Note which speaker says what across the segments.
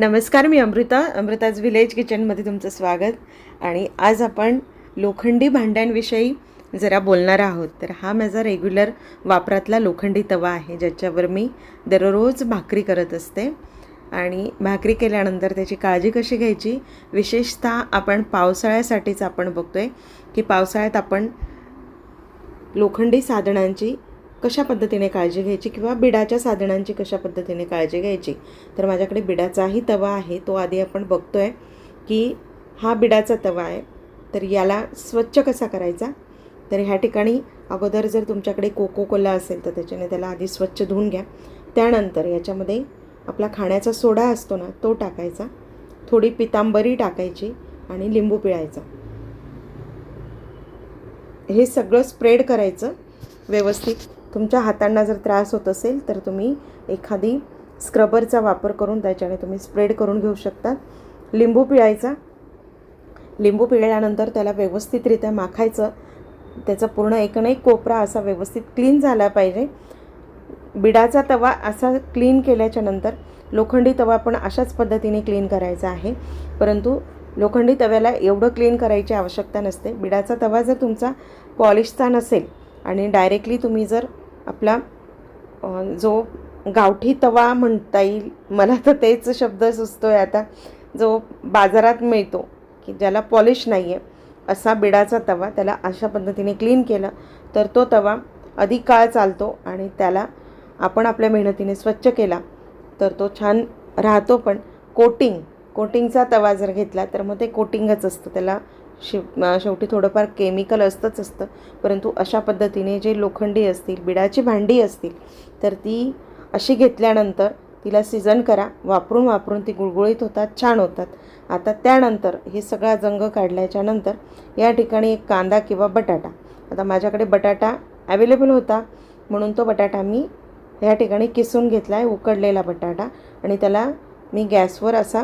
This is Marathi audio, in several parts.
Speaker 1: नमस्कार मी अमृता. अमृताज विलेज किचनमध्ये तुमचं स्वागत. आणि आज आपण लोखंडी भांड्यांविषयी जरा बोलणार आहोत. तर हा माझा रेग्युलर वापरातला लोखंडी तवा आहे ज्याच्यावर मी दररोज भाकरी करत असते. आणि भाकरी केल्यानंतर त्याची काळजी कशी घ्यायची? विशेषतः आपण पावसाळ्यासाठीच आपण बघतो आहे की पावसाळ्यात आपण लोखंडी साधनांची कशा पद्धतीने काळजी घ्यायची किंवा बिडाच्या साधनांची कशा पद्धतीने काळजी घ्यायची? तर माझ्याकडे बिडाचाही तवा आहे. तो आधी आपण बघतोय की हा बिडाचा तवा आहे. तर याला स्वच्छ कसा करायचा? तर ह्या ठिकाणी अगोदर जर तुमच्याकडे कोको कोला असेल तर त्याच्याने त्याला आधी स्वच्छ धुवून घ्या. त्यानंतर याच्यामध्ये आपला खाण्याचा सोडा असतो ना तो टाकायचा. थोडी पितांबरी टाकायची आणि लिंबू पिळायचा. हे सगळं स्प्रेड करायचं व्यवस्थित. तुमच्या हातांना जर त्रास होत असेल तर तुम्ही एखादी स्क्रबरचा वापर करून त्याच्याने तुम्ही स्प्रेड करून घेऊ शकता. लिंबू पिळायचा. लिंबू पिळल्यानंतर त्याला व्यवस्थितरित्या माखायचं. त्याचा पूर्ण एक ना एक कोपरा असा व्यवस्थित क्लीन झाला पाहिजे. बिडाचा तवा असा क्लीन केल्याच्यानंतर लोखंडी तवा पण अशाच पद्धतीने क्लीन करायचा आहे. परंतु लोखंडी तव्याला एवढं क्लीन करायची आवश्यकता नसते. बिडाचा तवा जर तुमचा पॉलिशचा नसेल आणि डायरेक्टली तुम्ही जर आपला जो गावठी तवा म्हणता येईल मला तर तेच शब्द सुचतो आहे आता जो बाजारात मिळतो की ज्याला पॉलिश नाही आहे असा बिडाचा तवा त्याला अशा पद्धतीने क्लीन केला तर तो तवा अधिक काळ चालतो आणि त्याला आपण आपल्या मेहनतीने स्वच्छ केला तर तो छान राहतो. पण कोटिंग कोटिंगचा तवा जर घेतला तर मग ते कोटिंगच असतं. त्याला शिव शेवटी थोडंफार केमिकल असतंच असतं. परंतु अशा पद्धतीने जे लोखंडी असतील बिडाची भांडी असतील तर ती अशी घेतल्यानंतर तिला सीझन करा. वापरून वापरून ती गुळगुळीत होतात छान होतात. आता त्यानंतर हे सगळा जंग काढल्याच्या नंतर या ठिकाणी एक कांदा किंवा बटाटा. आता माझ्याकडे बटाटा ॲवेलेबल होता. म्हणून तो बटाटा मी ह्या ठिकाणी किसून घेतला आहे उकडलेला बटाटा. आणि त्याला मी गॅसवर असा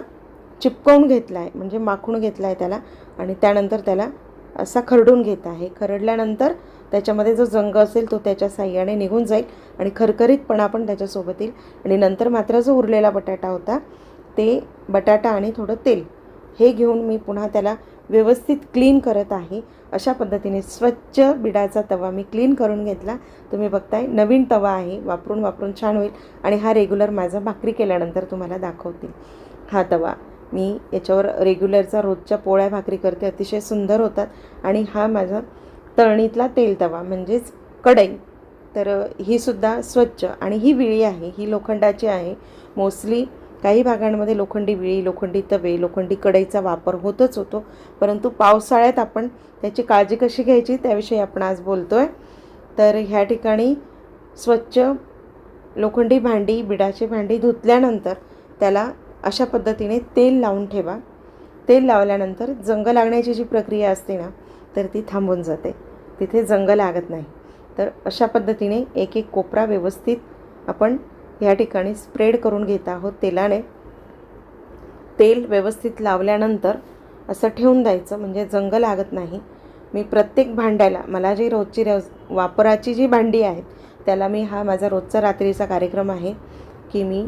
Speaker 1: चिपकवून घेतला आहे म्हणजे माखून घेतला आहे त्याला आणि त्यानंतर त्याला असा खरडून घेत आहे. खरडल्यानंतर त्याच्यामध्ये जो जंग असेल तो त्याच्या साह्याने निघून जाईल आणि खरखरीतपणा पण त्याच्यासोबत येईल. आणि नंतर मात्र जो उरलेला बटाटा होता ते बटाटा आणि थोडं तेल हे घेऊन मी पुन्हा त्याला व्यवस्थित क्लीन करत आहे. अशा पद्धतीने स्वच्छ बिडाचा तवा मी क्लीन करून घेतला. तुम्ही बघताय नवीन तवा आहे वापरून वापरून छान होईल आणि हा रेग्युलर माझा भाकरी केल्यानंतर तुम्हाला दाखवतील. हा तवा मी याच्यावर रेग्युलरचा रोजच्या पोळ्या भाकरी करते अतिशय सुंदर होतात. आणि हा माझा तळणीतला तेल तवा म्हणजेच कढई. तर ही सुद्धा स्वच्छ आणि ही विळी आहे ही लोखंडाची आहे. मोस्टली काही भागांमध्ये लोखंडी विळी लोखंडी तवे लोखंडी कढईचा वापर होतच होतो. परंतु पावसाळ्यात आपण त्याची काळजी कशी घ्यायची त्याविषयी आपण आज बोलतो आहे तर ह्या ठिकाणी स्वच्छ लोखंडी भांडी बिडाची भांडी धुतल्यानंतर त्याला अशा पद्धतीने तेल लावून ठेवा. तेल लावल्यानंतर जंग लागण्याची जी प्रक्रिया असते ना तर ती थांबून जाते. तिथे जंग लागत नाही. तर अशा पद्धतीने एक एक कोपरा व्यवस्थित आपण या ठिकाणी स्प्रेड करून घेत आहोत तेलाने. तेल व्यवस्थित लावल्यानंतर असं ठेवून द्यायचं म्हणजे जंग लागत नाही. मी प्रत्येक भांड्याला मला जी रोजची रोज वापराची जी भांडी आहेत त्याला मी हा माझा रोजचा रात्रीचा कार्यक्रम आहे की मी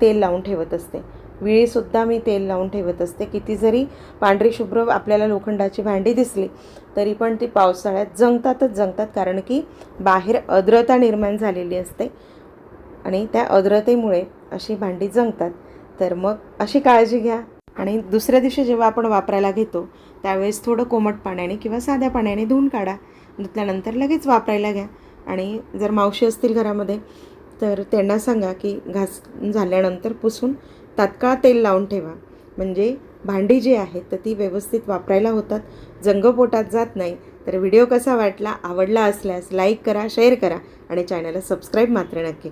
Speaker 1: तेल लावून ठेवत असते. विळीसुद्धा मी तेल लावून ठेवत असते. किती जरी पांढरी शुभ्र आपल्याला लोखंडाची भांडी दिसली तरी पण ती पावसाळ्यात जंगतातच जंगतात कारण की बाहेर आर्द्रता निर्माण झालेली असते आणि त्या आर्द्रतेमुळे अशी भांडी जंगतात. तर मग अशी काळजी घ्या. आणि दुसऱ्या दिवशी जेव्हा आपण वापरायला घेतो त्यावेळेस थोडं कोमट पाण्याने किंवा साध्या पाण्याने धुवून काढा. धुतल्यानंतर लगेच वापरायला घ्या. आणि जर मावशी असतील घरामध्ये तर त्यांना सांगा की घास झाल्यानंतर पुसून तात्काळ तेल लावून ठेवा. म्हणजे भांडी जी आहेत तर ती व्यवस्थित वापरायला होतात. जंग पोटात जात नाही. तर व्हिडिओ कसा वाटला आवडला असल्यास लाईक करा शेअर करा आणि चॅनलला सबस्क्राईब मात्र नक्की